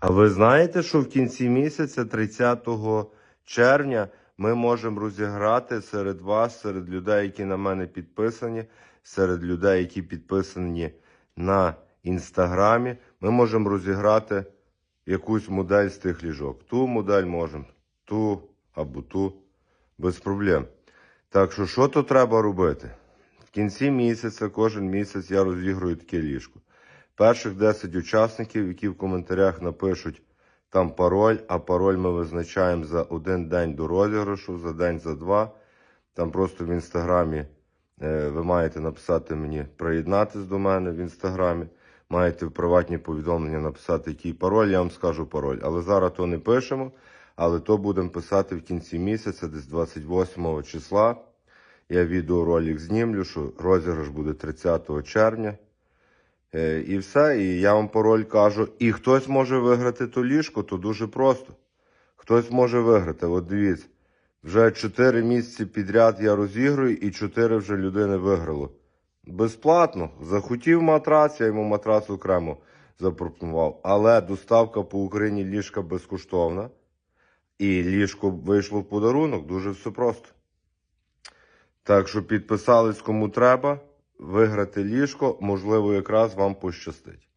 А ви знаєте, що в кінці місяця, 30 червня, ми можемо розіграти серед вас, серед людей, які на мене підписані, серед людей, які підписані на інстаграмі, ми можемо розіграти якусь модель з тих ліжок. Ту модель можемо, ту або ту, без проблем. Так що, що то треба робити? В кінці місяця, кожен місяць я розіграю таке ліжко. Перших 10 учасників, які в коментарях напишуть там пароль, а пароль ми визначаємо за один день до розіграшу, за день, за два. Там просто в інстаграмі е, ви маєте написати мені приєднатись до мене в інстаграмі. Маєте в приватні повідомлення написати, який пароль, я вам скажу пароль. Але зараз то не пишемо, але то будемо писати в кінці місяця, десь 28 числа. Я відеоролик знімлю, що розіграш буде 30 червня. Е, І все, і я вам пароль кажу. І хтось може виграти то ліжко, то дуже просто. Хтось може виграти. От дивіться, вже 4 місяці підряд я розіграю, і 4 вже людини виграло. Безплатно. Захотів матрац, я йому матрац окремо запропонував. Але доставка по Україні ліжка безкоштовна. І ліжко вийшло в подарунок. Дуже все просто. Так що підписались кому треба, виграти ліжко, можливо, якраз вам пощастить.